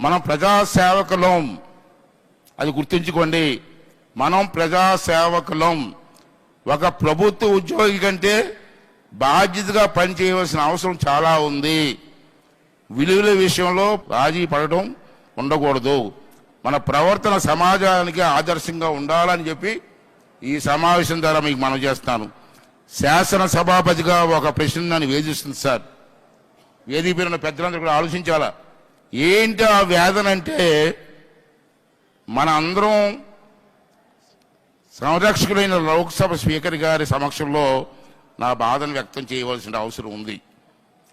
మనం ప్రజాసేవకులం. అది గుర్తుంచుకోండి. మనం ప్రజాసేవకులం. ఒక ప్రభుత్వ ఉద్యోగి కంటే బాధ్యతగా పనిచేయవలసిన అవసరం చాలా ఉంది. విలువల విషయంలో రాజీ పడటం ఉండకూడదు. మన ప్రవర్తన సమాజానికి ఆదర్శంగా ఉండాలని చెప్పి ఈ సమావేశం ద్వారా మీకు మనం చేస్తాను. శాసన సభాపతిగా ఒక ప్రశ్న నన్ను వేధిస్తుంది సార్. వేదిక మీద పెద్దలందరూ కూడా ఆలోచించాలా? ఏంటి ఆ వేదన అంటే మన అందరం సంరక్షకులైన లోక్సభ స్పీకర్ గారి సమక్షంలో నా బాధను వ్యక్తం చేయవలసిన అవసరం ఉంది.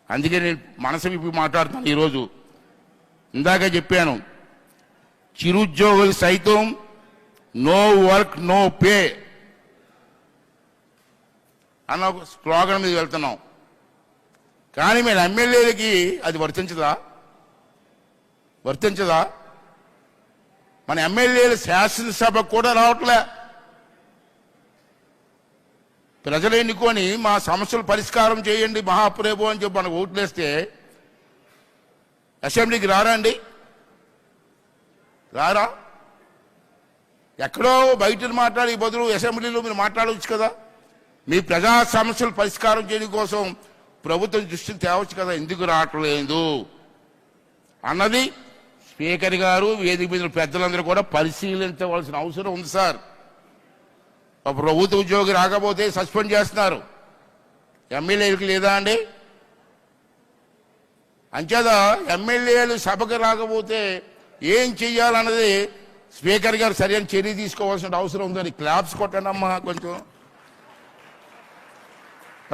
అందుకే నేను మనసు విప్పి మాట్లాడుతాను ఈరోజు. ఇందాక చెప్పాను చిరుద్యోగులు సైతం నో వర్క్ నో పే అన్న ఒక స్లోగన్ మీద వెళ్తున్నాం. కానీ మన ఎమ్మెల్యేలకి అది వర్తించదా? వర్తించదా? మన ఎమ్మెల్యేలు శాసనసభ కూడా రావట్లే. ప్రజలు ఎన్నుకొని మా సమస్యలు పరిష్కారం చేయండి మహాప్రేభు అని చెప్పి మనకు ఓట్లేస్తే అసెంబ్లీకి రారా అండి? రారా? ఎక్కడో బయట మాట్లాడి బదులు అసెంబ్లీలో మీరు మాట్లాడవచ్చు కదా. మీ ప్రజా సమస్యలు పరిష్కారం చేయడం కోసం ప్రభుత్వం దృష్టిని తేవచ్చు కదా. ఎందుకు రావట్లేదు? అన్నది స్పీకర్ గారు వేదిక మీద పెద్దలందరూ కూడా పరిశీలించవలసిన అవసరం ఉంది సార్. ప్రభుత్వ ఉద్యోగి రాకపోతే సస్పెండ్ చేస్తున్నారు. ఎమ్మెల్యేలకు లేదా అండి? అంచేత ఎమ్మెల్యేలు సభకు రాకపోతే ఏం చెయ్యాలన్నది స్పీకర్ గారు సరైన చర్య తీసుకోవాల్సిన అవసరం ఉందని క్లాప్స్ కొట్టండమ్మా కొంచెం.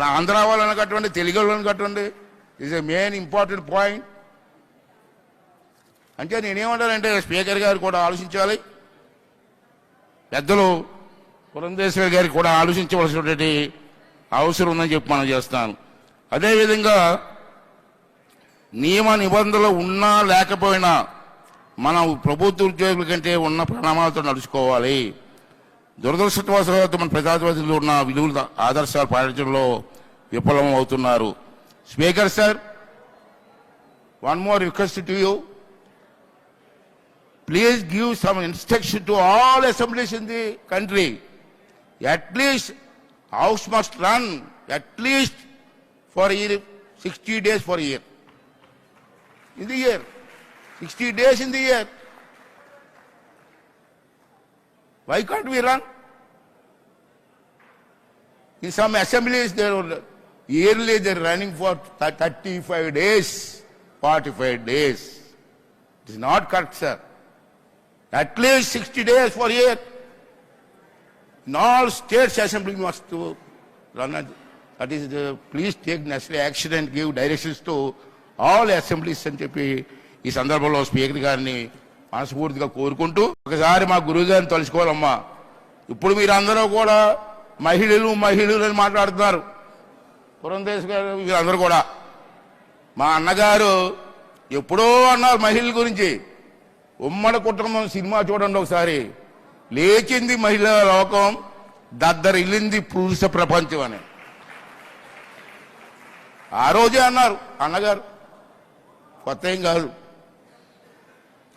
ఆంధ్ర వాళ్ళని కట్టండి తెలుగు వాళ్ళని కట్టండి is a main important point అంటే నేనేమంటానంటే స్పీకర్ గారు కూడా ఆలోచించాలి. పెద్దలు పురంధేశ్వర గారికి కూడా ఆలోచించవలసినటువంటి అవసరం ఉందని చెప్పి మనం చేస్తాను. అదేవిధంగా నియమ నిబంధనలు ఉన్నా లేకపోయినా మనం ప్రభుత్వ ఉద్యోగుల కంటే ఉన్న ప్రణామాలతో నడుచుకోవాలి. దురదృష్టవశాత్తు మన ప్రజాప్రతినిధులు ఉన్న విలువల ఆదర్శాలు పాటించడంలో విఫలం అవుతున్నారు speaker sir one more request to you. Please give some instruction to all assemblies in the country. At least house must run at least for a year, 60 days for a year. In the year. 60 days in the year. Why can't we run? In some assemblies, they are yearly they're running for 35 days, 45 days. It is not correct, sir. At least 60 days for year. In all states assembly must to run. a- That is, the, please take necessary action and give directions to all assemblies అని చెప్పి ఈ సందర్భంలో speaker గారిని మనస్ఫూర్తిగా కోరుకుంటూ ఒకసారి మా గురువు గారిని తలుచుకోవాలమ్మా ఇప్పుడు మీరందరూ కూడా మహిళలు మహిళలు అని మాట్లాడుతున్నారు పురంధేశ్ గారు వీరందరూ కూడా మా అన్నగారు ఎప్పుడో అన్నారు మహిళల గురించి ఉమ్మడి కుటుంబం సినిమా చూడండి ఒకసారి. లేచింది మహిళల లోకం దద్దరిల్లింది పురుష ప్రపంచం అని. ఆ రోజే అన్నారు అన్నగారు. కొత్త ఏం కాదు.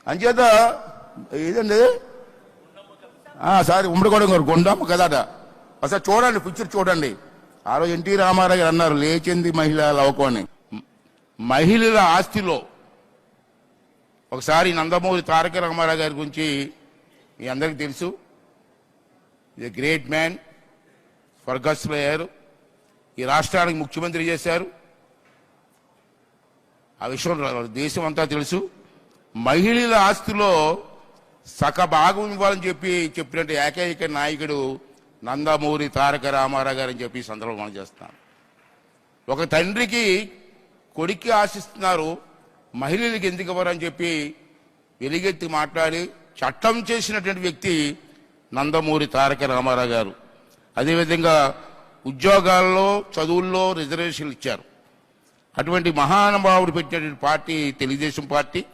అంచేత ఏదండి? సారీ ఉమ్మడిగూడెం గారు గుండమ్మ కదట అసలు చూడండి పిక్చర్ చూడండి. ఆ రోజు ఎన్టీ రామారావు గారు అన్నారు లేచింది మహిళా లోకం అని. మహిళల ఆస్తిలో ఒకసారి నందమూరి తారక రామారావు గారి గురించి మీ అందరికీ తెలుసు. ఇది గ్రేట్ మ్యాన్ స్వర్గస్థులు అయ్యారు ఈ రాష్ట్రానికి ముఖ్యమంత్రి చేశారు. ఆ విషయం దేశం అంతా తెలుసు. మహిళల ఆస్తిలో సక భాగం ఇవ్వాలని చెప్పి చెప్పినట్టు ఏకైక నాయకుడు నందమూరి తారక రామారావు గారు అని చెప్పి సందర్భం సందర్భంలో మనం ఒక తండ్రికి కొడుక్కి ఆశిస్తున్నారు. మహిళలకు ఎందుకు ఇవ్వరని చెప్పి వెలిగెత్తి మాట్లాడి చట్టం చేసినటువంటి వ్యక్తి నందమూరి తారక రామారావు గారు. అదేవిధంగా ఉద్యోగాల్లో చదువుల్లో రిజర్వేషన్లు ఇచ్చారు. అటువంటి మహానుభావుడు పెట్టినటువంటి పార్టీ తెలుగుదేశం పార్టీ.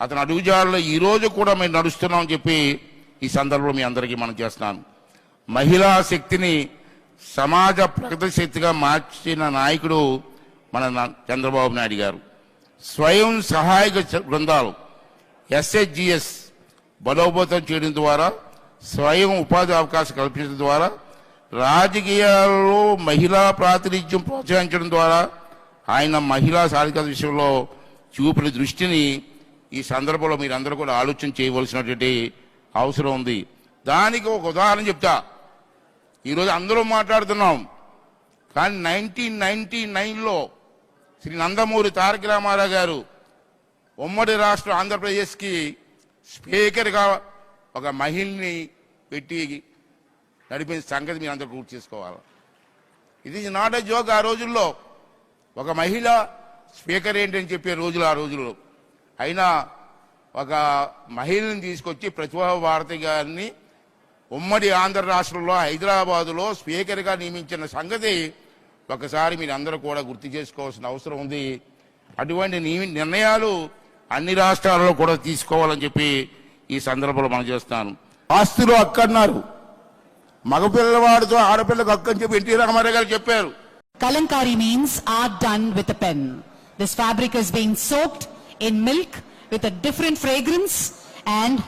అతను అడుగుజాడలో ఈరోజు కూడా మేము నడుస్తున్నామని చెప్పి ఈ సందర్భంలో మీ అందరికీ మనం చేస్తున్నాను. మహిళా శక్తిని సమాజ ప్రగతి శక్తిగా మార్చిన నాయకుడు మన చంద్రబాబు నాయుడు గారు. స్వయం సహాయక బృందాలు ఎస్హెచ్జిఎస్ బలోపేతం చేయడం ద్వారా స్వయం ఉపాధి అవకాశం కల్పించడం ద్వారా రాజకీయాల్లో మహిళా ప్రాతినిధ్యం ప్రోత్సహించడం ద్వారా ఆయన మహిళా సాధికారత విషయంలో చూపిన దృష్టిని ఈ సందర్భంలో మీరందరూ కూడా ఆలోచన చేయవలసినటువంటి అవసరం ఉంది. దానికి ఒక ఉదాహరణ చెప్తా. ఈరోజు అందరూ మాట్లాడుతున్నాం. కానీ నైన్టీన్ నైన్టీ నైన్లో శ్రీ నందమూరి తారక రామారావు గారు ఉమ్మడి రాష్ట్రం ఆంధ్రప్రదేశ్కి స్పీకర్గా ఒక మహిళని పెట్టి నడిపిన సంగతి మీరు అందరూ గుర్తు చేసుకోవాలి. ఇది నాట్ ఎ జోక్ ఆ రోజుల్లో ఒక మహిళ స్పీకర్ ఏంటని చెప్పే రోజులు ఆ రోజుల్లో. అయినా ఒక మహిళని తీసుకొచ్చి ప్రతిభా భారతి గారిని ఉమ్మడి ఆంధ్ర రాష్ట్రంలో హైదరాబాదులో స్పీకర్గా నియమించిన సంగతి ఒకసారి మీరు అందరూ కూడా గుర్తు చేసుకోవాల్సిన అవసరం ఉంది. అటువంటి నిర్ణయాలు అన్ని రాష్ట్రాలలో కూడా తీసుకోవాలని చెప్పి ఈ సందర్భంలో మనం చేస్తాను ఆస్తులు అక్కన్నారు మగపిల్లవాడితో ఆడపిల్లకు అక్క అని చెప్పి ఎన్టీ రామారావు గారు చెప్పారు. Kalamkari means art done with pen this fabric is being soaked in milk with different fragrance and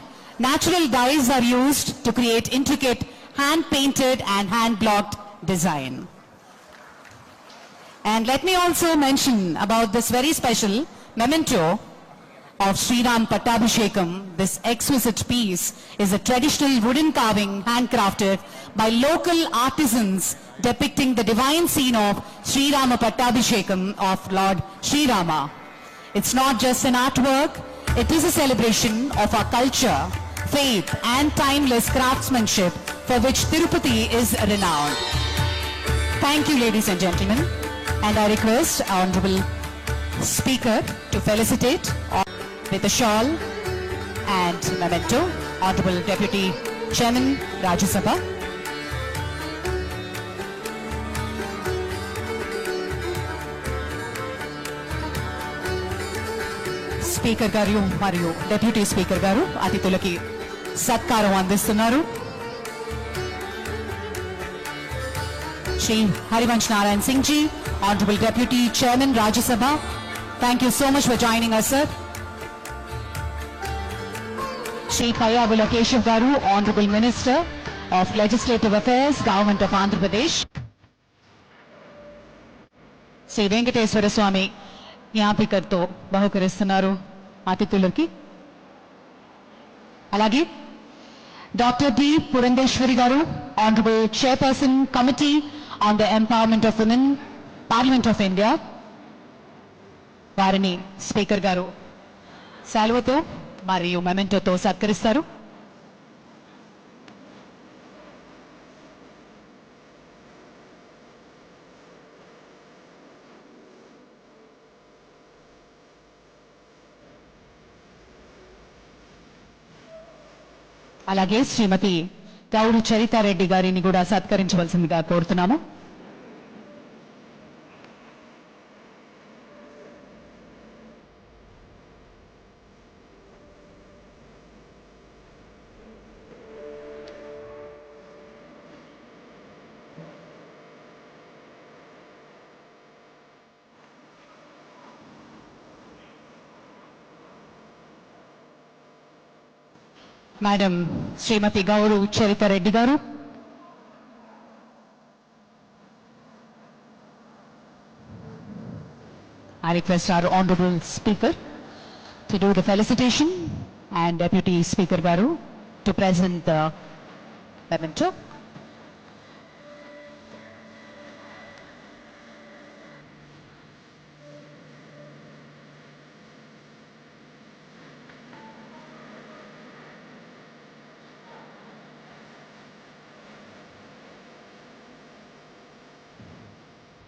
natural dyes are used to create intricate hand painted and hand blocked design And let me also mention about this very special memento of Sri Sriram Pattabhishekam. This exquisite piece is a traditional wooden carving handcrafted by local artisans depicting the divine scene of Sri Srirama Pattabhishekam of Lord Sri Rama. It's not just an artwork, it is a celebration of our culture, faith and timeless craftsmanship for which Tirupati is renowned. Thank you, ladies and gentlemen. And I request Honorable Speaker to felicitate with a shawl and memento, Honorable Deputy Chairman Rajya Sabha. Speaker గారు మరియు deputy speaker గారు అతిథులకి సత్కారం అందిస్తున్నారు Shri Harivansh Narayan Singh ji, Honorable Deputy Chairman Rajya Sabha. Thank you so much for joining us, sir. Shri Payabula Keshav Garu, Honorable Minister of Legislative Affairs, Government of Andhra Pradesh. Shri Venkateswara స్వామి జ్ఞాపికతో బహుకరిస్తున్నారు అతిథులకి అలాగే doctor D Purandeswari గారు honourable chairperson committee on the empowerment of women parliament of India వారిని speaker గారు సెలవుతో మరియు మెమెంటోతో సత్కరిస్తారు. అలాగే శ్రీమతి గౌడు చరితారెడ్డి గారిని కూడా సత్కరించవలసిందిగా కోరుతున్నాము. మేడం శ్రీమతి గౌడు చరితారెడ్డి గారు I request our Honorable Speaker to do the felicitation and Deputy Speaker Garu to present the memento.